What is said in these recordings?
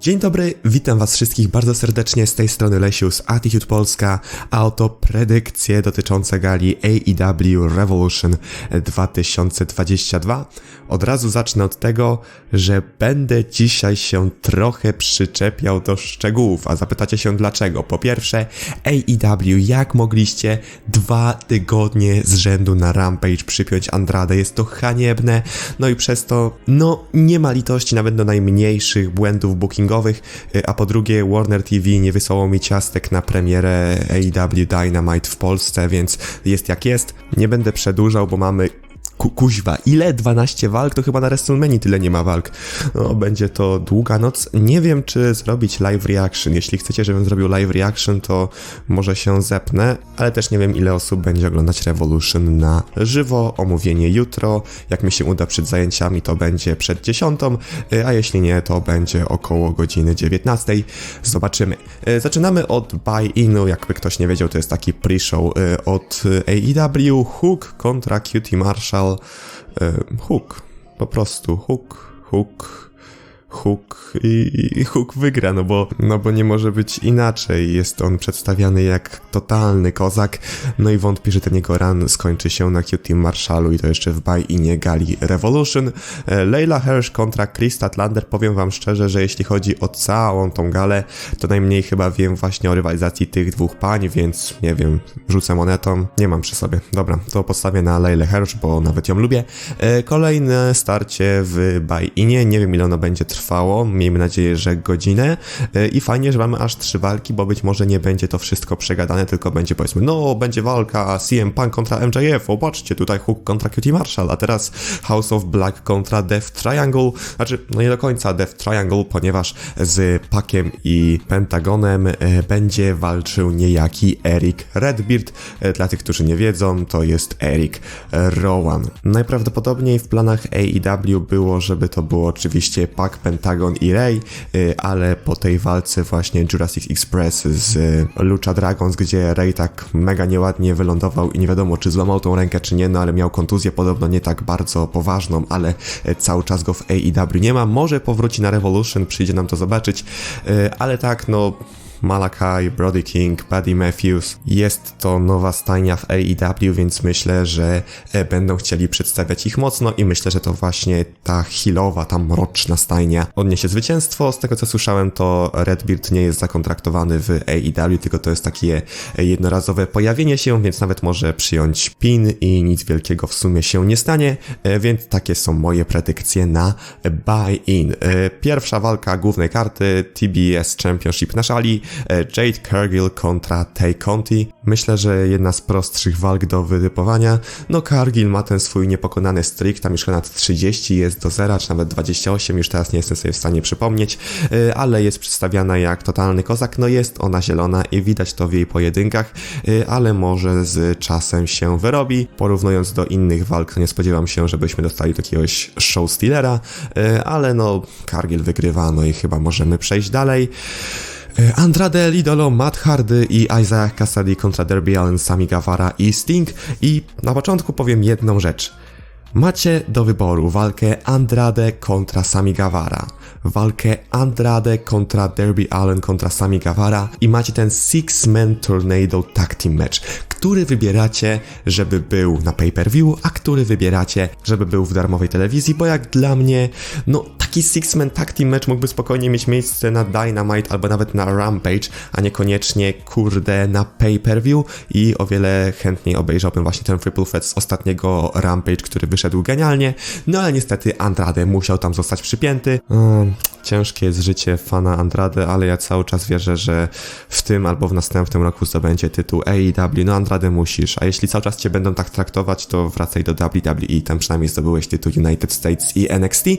Dzień dobry, witam was wszystkich bardzo serdecznie z tej strony Lesiu z Attitude Polska, a oto predykcje dotyczące gali AEW Revolution 2022. Od razu zacznę od tego, że będę dzisiaj się trochę przyczepiał do szczegółów, a zapytacie się dlaczego. Po pierwsze, AEW, jak mogliście dwa tygodnie z rzędu na Rampage przypiąć Andrade? Jest to haniebne, no i przez to, no, nie ma litości nawet do najmniejszych błędów bookingowych, y, a po drugie, Warner TV nie wysłało mi ciastek na premierę AEW Dynamite w Polsce, więc jest jak jest. Nie będę przedłużał, bo mamy Ku, kuźwa, ile? 12 walk? To chyba na WrestleMania tyle nie ma walk. No, będzie to długa noc. Nie wiem, czy zrobić live reaction. Jeśli chcecie, żebym zrobił live reaction, to może się zepnę, ale też nie wiem, ile osób będzie oglądać Revolution na żywo. Omówienie jutro. Jak mi się uda przed zajęciami, to będzie przed 10, a jeśli nie, to będzie około godziny 19. Zobaczymy. E, Zaczynamy od buy-inu. Jakby ktoś nie wiedział, to jest taki pre-show e, od AEW. Hook kontra Cutie Marshall. E, Hook. Po prostu Hook, Hook, Hook i, i Hook wygra, no bo, no bo nie może być inaczej. Jest on przedstawiany jak totalny kozak, no i wątpię, że ten jego run skończy się na Cutie Marshallu i to jeszcze w buy-inie gali Revolution. E, Leila Hirsch kontra Chris Statlander. Powiem wam szczerze, że jeśli chodzi o całą tą galę, to najmniej chyba wiem właśnie o rywalizacji tych dwóch pań, więc nie wiem, rzucę monetą. Nie mam przy sobie. Dobra, to postawię na Leilę Hirsch, bo nawet ją lubię. E, Kolejne starcie w buy-inie. Nie wiem ile ono będzie trwało. Miejmy nadzieję, że godzinę. E, I fajnie, że mamy aż trzy walki, bo być może nie będzie to wszystko przegadane, tylko będzie powiedzmy, no będzie walka CM Punk kontra MJF, o patrzcie, tutaj Hook kontra Cutie Marshall, a teraz House of Black kontra Death Triangle, znaczy, no nie do końca Death Triangle, ponieważ z Pakiem i Pentagonem e, będzie walczył niejaki Eric Redbeard. E, Dla tych, którzy nie wiedzą, to jest Eric Rowan. Najprawdopodobniej w planach AEW było, żeby to było oczywiście Pac, Pentagon i Ray, y, ale po tej walce właśnie Jurassic Express z y, Lucha Dragons, gdzie Ray tak mega nieładnie wylądował i nie wiadomo czy złamał tą rękę czy nie, no ale miał kontuzję podobno nie tak bardzo poważną, ale y, cały czas go w AEW nie ma. Może powróci na Revolution, przyjdzie nam to zobaczyć, ale tak no Malakai, Brody King, Buddy Matthews. Jest to nowa stajnia w AEW, więc myślę, że e, będą chcieli przedstawiać ich mocno i myślę, że to właśnie ta healowa, ta mroczna stajnia odniesie zwycięstwo. Z tego co słyszałem, to Redbeard nie jest zakontraktowany w AEW, tylko to jest takie e, jednorazowe pojawienie się, więc nawet może przyjąć pin i nic wielkiego w sumie się nie stanie, e, więc takie są moje predykcje na buy-in. Pierwsza walka głównej karty TBS Championship na szali, Jade Cargill kontra Tay Conti. Myślę, że jedna z prostszych walk do wytypowania. No Cargill ma ten swój niepokonany streak, tam już ponad 30 jest do zera, czy nawet 28, już teraz nie jestem sobie w stanie przypomnieć, e, ale jest przedstawiana jak totalny kozak. No jest ona zielona i widać to w jej pojedynkach, e, ale może z czasem się wyrobi. Porównując do innych walk, nie spodziewam się, żebyśmy dostali takiegoś show stealera, e, ale no Cargill wygrywa, no i chyba możemy przejść dalej. E, Andrade, Lidolo, Matt Hardy i Isaiah Cassidy kontra Derby Allen, Sami Guevara i Sting. I na początku powiem jedną rzecz. Macie do wyboru walkę Andrade kontra Sami Guevara, walkę Andrade kontra Derby Allen kontra Sami Guevara i macie ten Six Man Tornado Tag Team Match, który wybieracie, żeby był na pay-per-view, a który wybieracie, żeby był w darmowej telewizji, bo jak dla mnie, no taki Six Man Tag Team Match mógłby spokojnie mieć miejsce na Dynamite albo nawet na Rampage, a niekoniecznie kurde na pay-per-view i o wiele chętniej obejrzałbym właśnie ten Triple Threat z ostatniego Rampage, który wyszedł genialnie, no ale niestety Andrade musiał tam zostać przypięty. Mm, ciężkie jest życie fana Andrade, ale ja cały czas wierzę, że w tym albo w następnym roku zdobędzie tytuł AEW. No Andrade musisz, a jeśli cały czas cię będą tak traktować, to wracaj do WWE, tam przynajmniej zdobyłeś tytuł United States i NXT. Yy,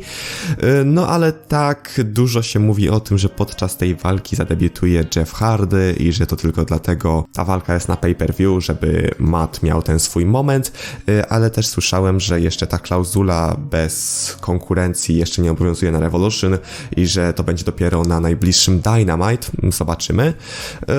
No ale tak dużo się mówi o tym, że podczas tej walki zadebiutuje Jeff Hardy i że to tylko dlatego ta walka jest na pay-per-view, żeby Matt miał ten swój moment, Yy, ale też słyszałem, że jeszcze ta klauzula bez konkurencji jeszcze nie obowiązuje na Revolution i że to będzie dopiero na najbliższym Dynamite. Zobaczymy. Yy,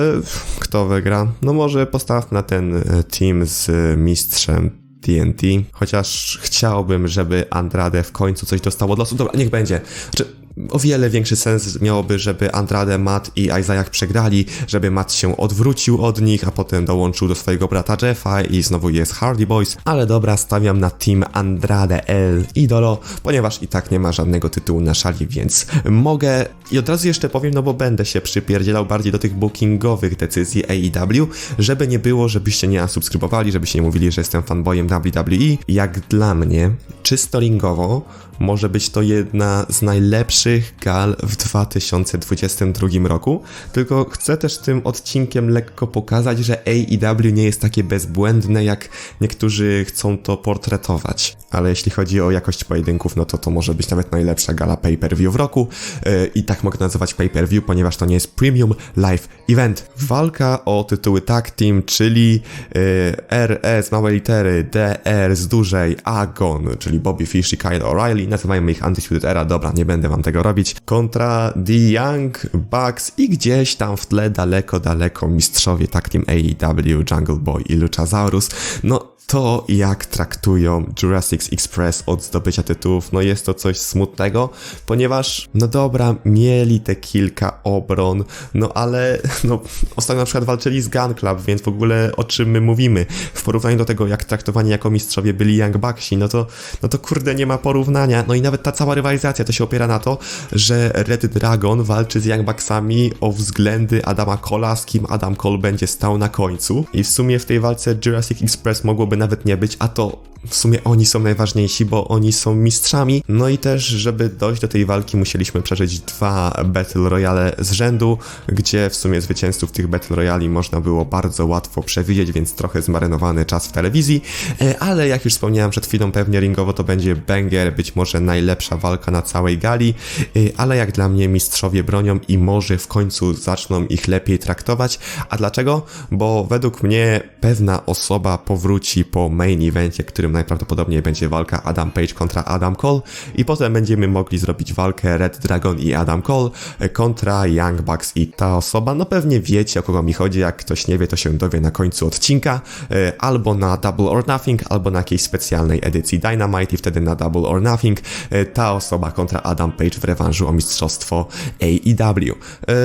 Kto wygra? No może postawmy na ten e, team z mistrzem TNT, chociaż chciałbym, żeby Andrade w końcu coś dostało od losu. Dobra, niech będzie. Znaczy, o wiele większy sens miałoby, żeby Andrade, Matt i Isaiah przegrali, żeby Matt się odwrócił od nich, a potem dołączył do swojego brata Jeffa i znowu jest Hardy Boys. Ale dobra, stawiam na team Andrade El Idolo, ponieważ i tak nie ma żadnego tytułu na szali, więc mogę i od razu jeszcze powiem, no bo będę się przypierdzielał bardziej do tych bookingowych decyzji AEW, żeby nie było, żebyście nie subskrybowali, żebyście nie mówili, że jestem fanboyem WWE. Jak dla mnie, czysto ringowo, może być to jedna z najlepszych gal w 2022 roku. Tylko chcę też tym odcinkiem lekko pokazać, że AEW nie jest takie bezbłędne, jak niektórzy chcą to portretować. Ale jeśli chodzi o jakość pojedynków, no to to może być nawet najlepsza gala pay-per-view w roku. Yy, I tak mogę nazywać pay-per-view, ponieważ to nie jest premium live event. Walka o tytuły tag team, czyli yy, RS, małe litery, DR z dużej, Agon, czyli Bobby Fish i Kyle O'Reilly, nazywajmy ich Undisputed Era, dobra, nie będę wam tego robić, kontra The Young Bucks i gdzieś tam w tle daleko, daleko mistrzowie tag team AEW, Jungle Boy i Luchasaurus. No, to, jak traktują Jurassic Express od zdobycia tytułów, no jest to coś smutnego, ponieważ, no dobra, mieli te kilka obron, no ale, no, ostatnio na przykład walczyli z Gun Club, więc w ogóle o czym my mówimy? W porównaniu do tego, jak traktowani jako mistrzowie byli Young Bucksi, no to, no to kurde, nie ma porównania. No i nawet ta cała rywalizacja to się opiera na to, że Red Dragon walczy z Young Bucksami o względy Adama Cola, z kim Adam Cole będzie stał na końcu. I w sumie w tej walce Jurassic Express mogłoby nawet nie być, a to w sumie oni są najważniejsi, bo oni są mistrzami. No i też, żeby dojść do tej walki, musieliśmy przeżyć dwa Battle Royale z rzędu, gdzie w sumie zwycięzców tych Battle Royali można było bardzo łatwo przewidzieć, więc trochę zmarynowany czas w telewizji. E, ale jak już wspomniałem przed chwilą, pewnie ringowo to będzie banger, być może najlepsza walka na całej gali, e, ale jak dla mnie mistrzowie bronią i może w końcu zaczną ich lepiej traktować. A dlaczego? Bo według mnie pewna osoba powróci po main evencie, który którym najprawdopodobniej będzie walka Adam Page kontra Adam Cole. I potem będziemy mogli zrobić walkę Red Dragon i Adam Cole kontra Young Bucks. I ta osoba, no pewnie wiecie o kogo mi chodzi, jak ktoś nie wie to się dowie na końcu odcinka, e, albo na Double or Nothing, albo na jakiejś specjalnej edycji Dynamite i wtedy na Double or Nothing. E, ta osoba kontra Adam Page w rewanżu o mistrzostwo AEW. E,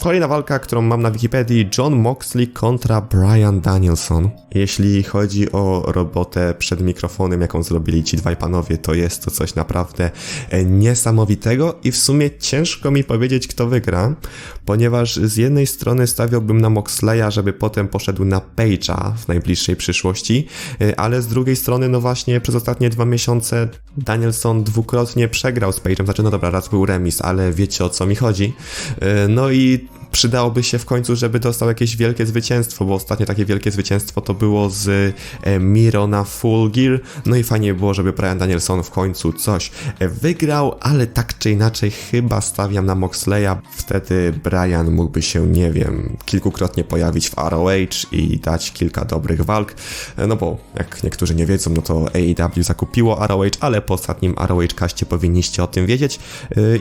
kolejna walka, którą mam na Wikipedii, John Moxley kontra Brian Danielson. Jeśli chodzi o robotę przed mikrofonem, jaką zrobili ci dwaj panowie, to jest to coś naprawdę e, niesamowitego i w sumie ciężko mi powiedzieć, kto wygra, ponieważ z jednej strony stawiałbym na Moxleya, żeby potem poszedł na Page'a w najbliższej przyszłości, e, ale z drugiej strony, no właśnie przez ostatnie dwa miesiące Danielson dwukrotnie przegrał z Page'em, znaczy no dobra, raz był remis, ale wiecie o co mi chodzi. E, no i przydałoby się w końcu, żeby dostał jakieś wielkie zwycięstwo, bo ostatnie takie wielkie zwycięstwo to było z e, Miro na Full Gear, no i fajnie było, żeby Brian Danielson w końcu coś e, wygrał, ale tak czy inaczej chyba stawiam na Moxleya, wtedy Brian mógłby się, nie wiem, kilkukrotnie pojawić w ROH i dać kilka dobrych walk, e, no bo jak niektórzy nie wiedzą, no to AEW zakupiło ROH, ale po ostatnim ROH kaście powinniście o tym wiedzieć.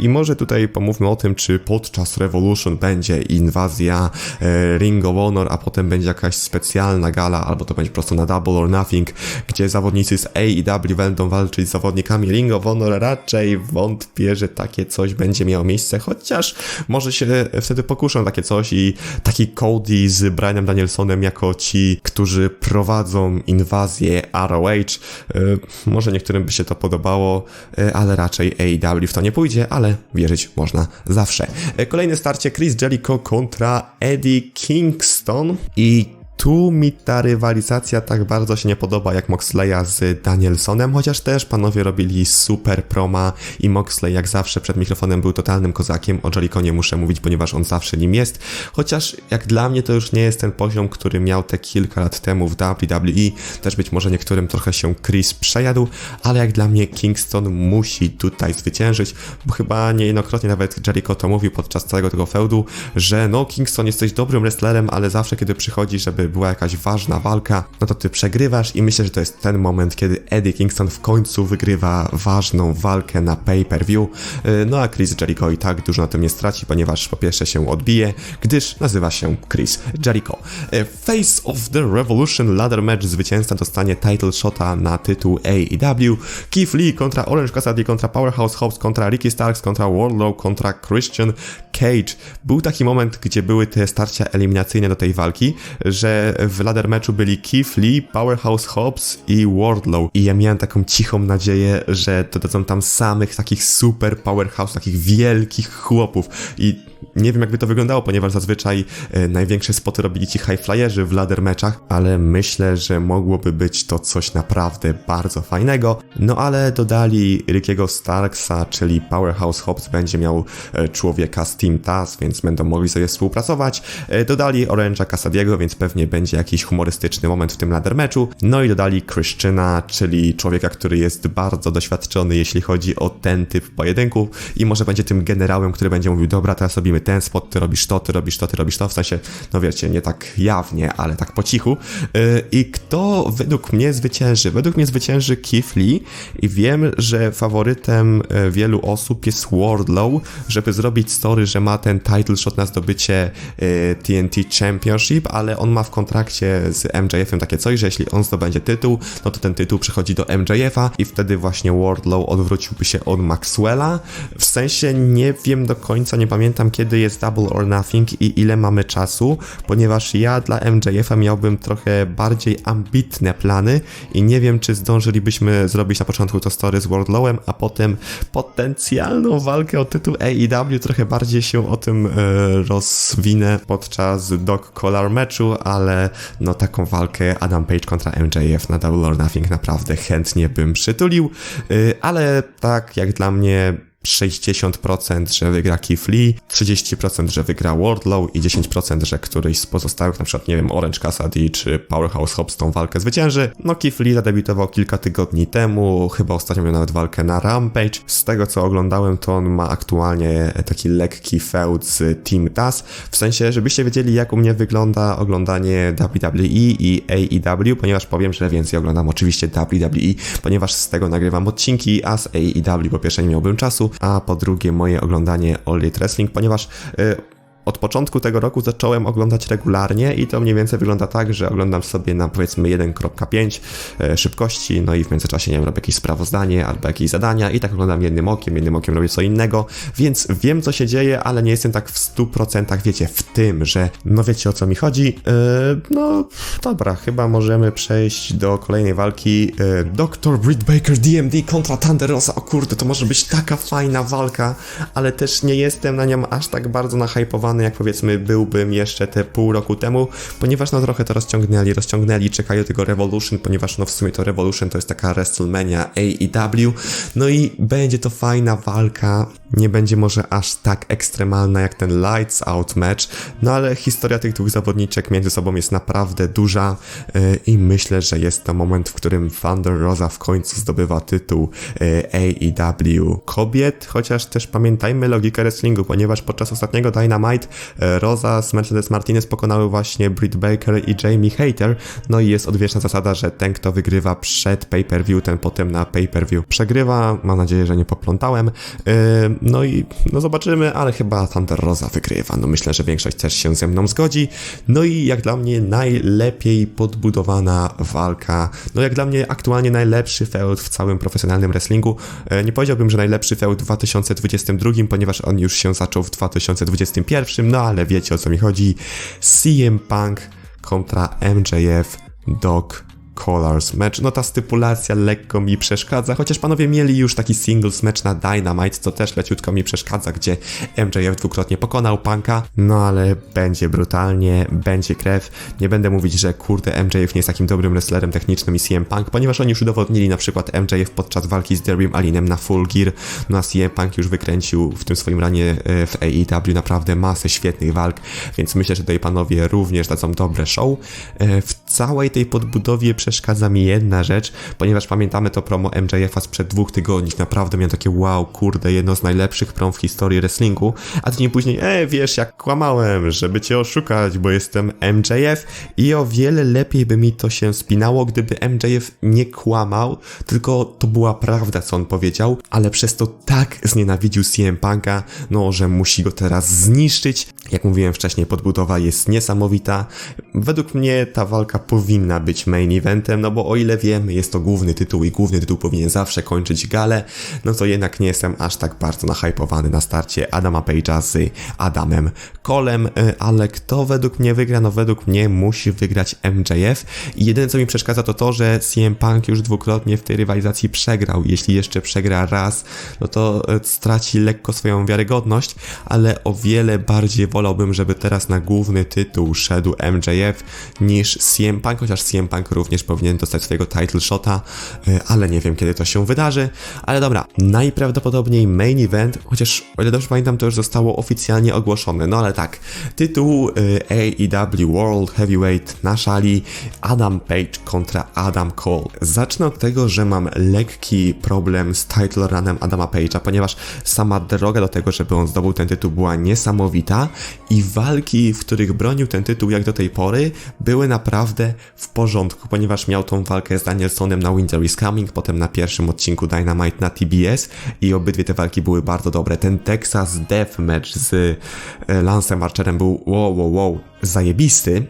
I może tutaj pomówmy o tym, czy podczas Revolution będzie inwazja e, Ring of Honor, a potem będzie jakaś specjalna gala, albo to będzie po prostu na Double or Nothing, gdzie zawodnicy z AEW będą walczyć z zawodnikami Ring of Honor. Raczej wątpię, że takie coś będzie miało miejsce, chociaż może się wtedy pokuszą takie coś i taki Cody z Brianem Danielsonem jako ci, którzy prowadzą inwazję ROH. E, może niektórym by się to podobało, e, ale raczej AEW w to nie pójdzie, ale wierzyć można zawsze. Kolejne starcie Chris Jericho kontra Eddie Kingston i tu mi ta rywalizacja tak bardzo się nie podoba jak Moxleya z Danielsonem, chociaż też panowie robili super proma i Moxley jak zawsze przed mikrofonem był totalnym kozakiem, o Jericho nie muszę mówić, ponieważ on zawsze nim jest, chociaż jak dla mnie to już nie jest ten poziom, który miał te kilka lat temu w WWE, też być może niektórym trochę się Chris przejadł, ale jak dla mnie Kingston musi tutaj zwyciężyć, bo chyba niejednokrotnie nawet Jericho to mówił podczas całego tego feudu, że no Kingston jesteś dobrym wrestlerem, ale zawsze kiedy przychodzi, żeby była jakaś ważna walka, no to ty przegrywasz i myślę, że to jest ten moment, kiedy Eddie Kingston w końcu wygrywa ważną walkę na pay-per-view, Yy, no a Chris Jericho i tak dużo na tym nie straci, ponieważ po pierwsze się odbije, gdyż nazywa się Chris Jericho. Yy, Face of the Revolution Ladder Match zwycięzca dostanie title shota na tytuł AEW, Keith Lee kontra Orange Cassidy kontra Powerhouse Hobbs kontra Ricky Starks kontra Wardlow kontra Christian Cage. Był taki moment, gdzie były te starcia eliminacyjne do tej walki, że w ladder meczu byli Keith Lee, Powerhouse Hobbs i Wardlow. I ja miałem taką cichą nadzieję, że dodadzą tam samych takich super powerhouse, takich wielkich chłopów. I nie wiem, jakby to wyglądało, ponieważ zazwyczaj e, największe spoty robili ci high flyerzy w ladder meczach, ale myślę, że mogłoby być to coś naprawdę bardzo fajnego. No ale dodali Rickiego Starksa, czyli Powerhouse Hobbs będzie miał e, człowieka z Team Taz, więc będą mogli sobie współpracować. E, dodali Orange'a Casadiego, więc pewnie będzie jakiś humorystyczny moment w tym ladder meczu. No i dodali Christiana, czyli człowieka, który jest bardzo doświadczony, jeśli chodzi o ten typ pojedynków i może będzie tym generałem, który będzie mówił, dobra, teraz robimy ten spot, ty robisz to, ty robisz to, ty robisz to, w sensie, no wiecie, nie tak jawnie, ale tak po cichu. Yy, I kto według mnie zwycięży? Według mnie zwycięży Keith Lee i wiem, że faworytem e, wielu osób jest Wardlow, żeby zrobić story, że ma ten title shot na zdobycie TNT Championship, ale on ma w kontrakcie z MJF-em takie coś, że jeśli on zdobędzie tytuł, no to ten tytuł przychodzi do MJF-a i wtedy właśnie Wardlow odwróciłby się od Maxwella. W sensie nie wiem do końca, nie pamiętam kiedy jest Double or Nothing i ile mamy czasu, ponieważ ja dla MJF-a miałbym trochę bardziej ambitne plany i nie wiem, czy zdążylibyśmy zrobić na początku to story z Wardlowem, a potem potencjalną walkę o tytuł AEW, trochę bardziej się o tym e, rozwinę podczas Dog Collar meczu, ale no taką walkę Adam Page kontra MJF na Double or Nothing naprawdę chętnie bym przytulił, e, ale tak jak dla mnie 60%, że wygra Keith Lee, 30%, że wygra Wardlow i 10%, że któryś z pozostałych, na przykład, nie wiem, Orange Cassidy czy Powerhouse Hobbs tą walkę zwycięży. No Keith Lee zadebiutował kilka tygodni temu, chyba ostatnio miał nawet walkę na Rampage. Z tego co oglądałem, to on ma aktualnie taki lekki feud z Team Taz, w sensie, żebyście wiedzieli jak u mnie wygląda oglądanie WWE i AEW, ponieważ powiem, że więcej oglądam oczywiście WWE, ponieważ z tego nagrywam odcinki, a z AEW po pierwsze nie miałbym czasu, a po drugie moje oglądanie All Elite Wrestling, ponieważ y, od początku tego roku zacząłem oglądać regularnie i to mniej więcej wygląda tak, że oglądam sobie na powiedzmy 1.5 e, szybkości, no i w międzyczasie nie wiem, robię jakieś sprawozdanie albo jakieś zadania i tak oglądam jednym okiem, jednym okiem robię co innego, więc wiem co się dzieje, ale nie jestem tak w 100% wiecie, w tym, że no wiecie o co mi chodzi. Yy, no dobra, chyba możemy przejść do kolejnej walki. Yy, Dr. Britt Baker DMD kontra Thunder Rosa, o kurde, to może być taka fajna walka, ale też nie jestem na nią aż tak bardzo nahypowany jak powiedzmy byłbym jeszcze te pół roku temu, ponieważ no trochę to rozciągnęli, rozciągnęli, czekają tego Revolution, ponieważ no w sumie to Revolution to jest taka WrestleMania AEW, no i będzie to fajna walka, nie będzie może aż tak ekstremalna jak ten Lights Out match, no ale historia tych dwóch zawodniczek między sobą jest naprawdę duża yy, i myślę, że jest to moment, w którym Thunder Rosa w końcu zdobywa tytuł yy, AEW kobiet, chociaż też pamiętajmy logikę wrestlingu, ponieważ podczas ostatniego Dynamite E, Rosa z Mercedes Martinez pokonały właśnie Britt Baker i Jamie Hater, no i jest odwieczna zasada, że ten kto wygrywa przed pay-per-view, ten potem na pay-per-view przegrywa, mam nadzieję, że nie poplątałem, e, no i no zobaczymy, ale chyba Thunder Rosa wygrywa, no myślę, że większość też się ze mną zgodzi, no i jak dla mnie najlepiej podbudowana walka, no jak dla mnie aktualnie najlepszy feud w całym profesjonalnym wrestlingu, e, nie powiedziałbym, że najlepszy feud w 2022, ponieważ on już się zaczął w 2021, no ale wiecie o co mi chodzi. CM Punk kontra MJF Dog Colors Match. No ta stypulacja lekko mi przeszkadza, chociaż panowie mieli już taki singles match na Dynamite, co też leciutko mi przeszkadza, gdzie MJF dwukrotnie pokonał Punka, no ale będzie brutalnie, będzie krew. Nie będę mówić, że kurde MJF nie jest takim dobrym wrestlerem technicznym i CM Punk, ponieważ oni już udowodnili na przykład MJF podczas walki z Derbym Alinem na Full Gear, no a CM Punk już wykręcił w tym swoim ranie e, w AEW naprawdę masę świetnych walk, więc myślę, że tutaj panowie również dadzą dobre show. E, w całej tej podbudowie przeszkadza mi jedna rzecz, ponieważ pamiętamy to promo MJF-a sprzed dwóch tygodni. Naprawdę miałem takie wow, kurde, jedno z najlepszych prom w historii wrestlingu. A tydzień później, e, wiesz, jak kłamałem, żeby cię oszukać, bo jestem MJF i o wiele lepiej by mi to się spinało, gdyby MJF nie kłamał, tylko to była prawda, co on powiedział, ale przez to tak znienawidził CM Punka, no, że musi go teraz zniszczyć. Jak mówiłem wcześniej, podbudowa jest niesamowita. Według mnie ta walka powinna być main eventem, no bo o ile wiem, jest to główny tytuł i główny tytuł powinien zawsze kończyć galę, no to jednak nie jestem aż tak bardzo nahypowany na starcie Adama Page'a z Adamem Colem, y, ale kto według mnie wygra? No według mnie musi wygrać MJF i jedyne co mi przeszkadza to to, że CM Punk już dwukrotnie w tej rywalizacji przegrał. Jeśli jeszcze przegra raz, no to y, straci lekko swoją wiarygodność, ale o wiele bardziej wolałbym, żeby teraz na główny tytuł szedł MJF niż CM Punk, chociaż CM Punk również powinien dostać swojego title shota, y, ale nie wiem kiedy to się wydarzy. Ale dobra, najprawdopodobniej main event, chociaż o ile dobrze pamiętam, to już zostało oficjalnie ogłoszone. No ale tak, tytuł y, AEW World Heavyweight na szali Adam Page kontra Adam Cole. Zacznę od tego, że mam lekki problem z title runem Adama Page'a, ponieważ sama droga do tego, żeby on zdobył ten tytuł była niesamowita i walki, w których bronił ten tytuł jak do tej pory, były naprawdę w porządku, ponieważ miał tą walkę z Danielsonem na Winter is Coming, potem na pierwszym odcinku Dynamite na TBS i obydwie te walki były bardzo dobre. Ten Texas Deathmatch z e, Lancem Archerem był wow, wow, wow, zajebisty,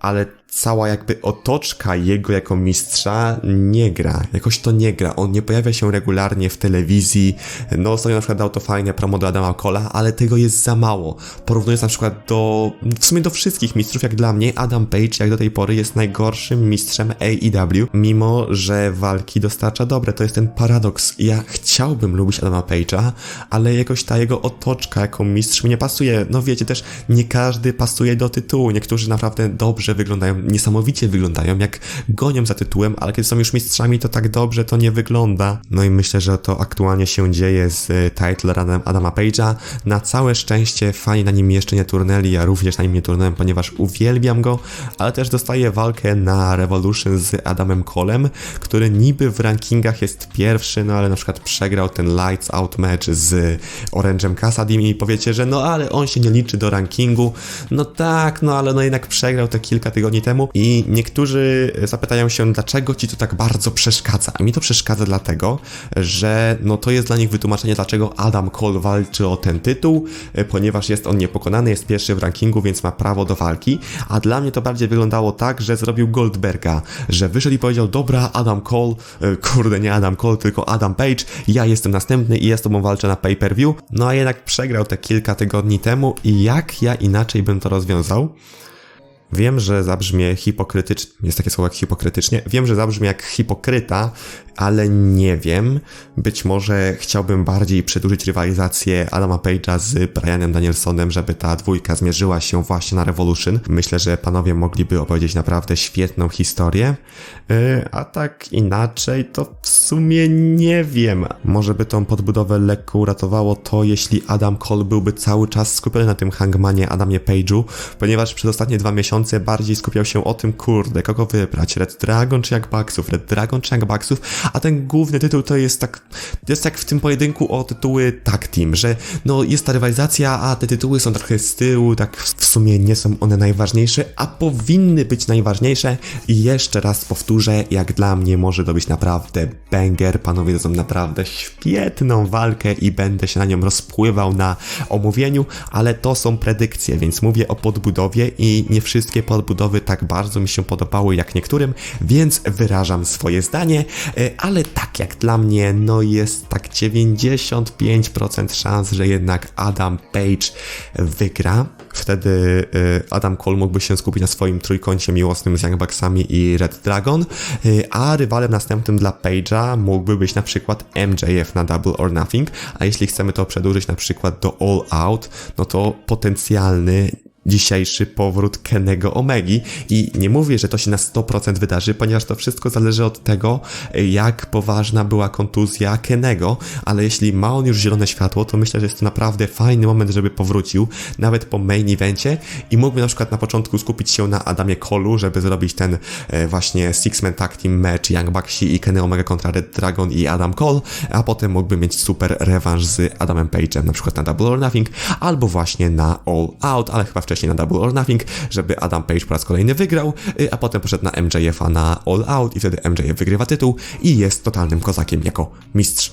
ale cała jakby otoczka jego jako mistrza nie gra. Jakoś to nie gra. On nie pojawia się regularnie w telewizji. No, ostatnio na przykład dał to fajne promo do Adama Cola, ale tego jest za mało. Porównując na przykład do, w sumie do wszystkich mistrzów, jak dla mnie, Adam Page jak do tej pory jest najgorszym mistrzem AEW, mimo że walki dostarcza dobre. To jest ten paradoks. Ja chciałbym lubić Adama Page'a, ale jakoś ta jego otoczka jako mistrz mi nie pasuje. No wiecie, też nie każdy pasuje do tytułu. Niektórzy naprawdę dobrze wyglądają niesamowicie wyglądają, jak gonią za tytułem, ale kiedy są już mistrzami, to tak dobrze to nie wygląda. No i myślę, że to aktualnie się dzieje z e, title runem Adama Page'a. Na całe szczęście fani na nim jeszcze nie turnęli, ja również na nim nie turnąłem, ponieważ uwielbiam go, ale też dostaję walkę na Revolution z Adamem Colem, który niby w rankingach jest pierwszy, no ale na przykład przegrał ten Lights Out match z Orange'em Cassadim i powiecie, że no ale on się nie liczy do rankingu. No tak, no ale no jednak przegrał te kilka tygodni temu i niektórzy zapytają się, dlaczego ci to tak bardzo przeszkadza. A mi to przeszkadza dlatego, że no to jest dla nich wytłumaczenie, dlaczego Adam Cole walczy o ten tytuł, e, ponieważ jest on niepokonany, jest pierwszy w rankingu, więc ma prawo do walki. A dla mnie to bardziej wyglądało tak, że zrobił Goldberga, że wyszedł i powiedział, dobra, Adam Cole, e, kurde, nie Adam Cole, tylko Adam Page, ja jestem następny i ja z tobą walczę na pay-per-view. No a jednak przegrał te kilka tygodni temu i jak ja inaczej bym to rozwiązał? Wiem, że zabrzmie hipokrytycznie, jest takie słowo jak hipokrytycznie, wiem, że zabrzmi jak hipokryta, ale nie wiem. Być może chciałbym bardziej przedłużyć rywalizację Adama Page'a z Brianem Danielsonem, żeby ta dwójka zmierzyła się właśnie na Revolution. Myślę, że panowie mogliby opowiedzieć naprawdę świetną historię. Yy, a tak inaczej, to w sumie nie wiem. Może by tą podbudowę lekko uratowało to, jeśli Adam Cole byłby cały czas skupiony na tym hangmanie Adamie Page'u, ponieważ przez ostatnie dwa miesiące bardziej skupiał się o tym, kurde, kogo wybrać, Red Dragon czy Young Bucksów, Red Dragon czy Young Bucksów, a ten główny tytuł to jest tak, jest jak w tym pojedynku o tytuły tag team, że no jest ta rywalizacja, a te tytuły są trochę z tyłu, tak w sumie nie są one najważniejsze, a powinny być najważniejsze. I jeszcze raz powtórzę, jak dla mnie może to być naprawdę banger, panowie są naprawdę świetną walkę i będę się na nią rozpływał na omówieniu, ale to są predykcje, więc mówię o podbudowie i nie wszystkie podbudowy tak bardzo mi się podobały jak niektórym, więc wyrażam swoje zdanie, e, ale tak jak dla mnie, no jest tak 95% szans, że jednak Adam Page wygra. Wtedy y, Adam Cole mógłby się skupić na swoim trójkącie miłosnym z Young Bucksami i Red Dragon, y, a rywalem następnym dla Page'a mógłby być na przykład MJF na Double or Nothing, a jeśli chcemy to przedłużyć na przykład do All Out, no to potencjalny dzisiejszy powrót Kenego Omegi. I nie mówię, że to się na 100% wydarzy, ponieważ to wszystko zależy od tego, jak poważna była kontuzja Kenego, ale jeśli ma on już zielone światło, to myślę, że jest to naprawdę fajny moment, żeby powrócił, nawet po main evencie. I mógłby na przykład na początku skupić się na Adamie Colu, żeby zrobić ten e, właśnie Six-Man Tag Team match Young Bucksi i Kenny Omega kontra Red Dragon i Adam Cole, a potem mógłby mieć super rewanż z Adamem Page'em, na przykład na Double or Nothing, albo właśnie na All Out, ale chyba wcześniej na Double or Nothing, żeby Adam Page po raz kolejny wygrał, y, a potem poszedł na MJF-a na All Out i wtedy MJF wygrywa tytuł i jest totalnym kozakiem jako mistrz.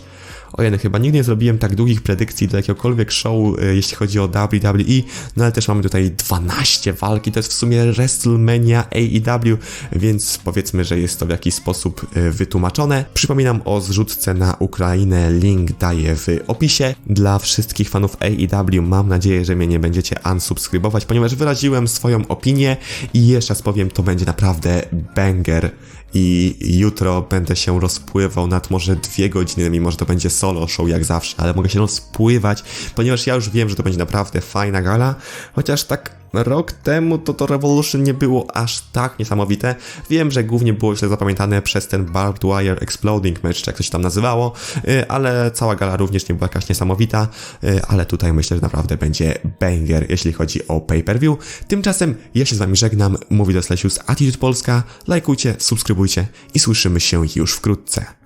Ojej, chyba nigdy nie zrobiłem tak długich predykcji do jakiegokolwiek show, e, jeśli chodzi o WWE, no ale też mamy tutaj 12 walki, to jest w sumie WrestleMania AEW, więc powiedzmy, że jest to w jakiś sposób e, wytłumaczone. Przypominam o zrzutce na Ukrainę, link daję w opisie. Dla wszystkich fanów AEW mam nadzieję, że mnie nie będziecie unsubskrybować, ponieważ wyraziłem swoją opinię i jeszcze raz powiem, to będzie naprawdę banger i jutro będę się rozpływał nad może dwie godziny, mimo że to będzie solo show jak zawsze, ale mogę się rozpływać, ponieważ ja już wiem, że to będzie naprawdę fajna gala, chociaż tak rok temu to to Revolution nie było aż tak niesamowite. Wiem, że głównie było źle zapamiętane przez ten Barbed Wire Exploding Match, czy jak to się tam nazywało, y, ale cała gala również nie była jakaś niesamowita, y, ale tutaj myślę, że naprawdę będzie banger, jeśli chodzi o pay-per-view. Tymczasem ja się z wami żegnam, mówi do Slesius Attitude Polska, lajkujcie, subskrybujcie i słyszymy się już wkrótce.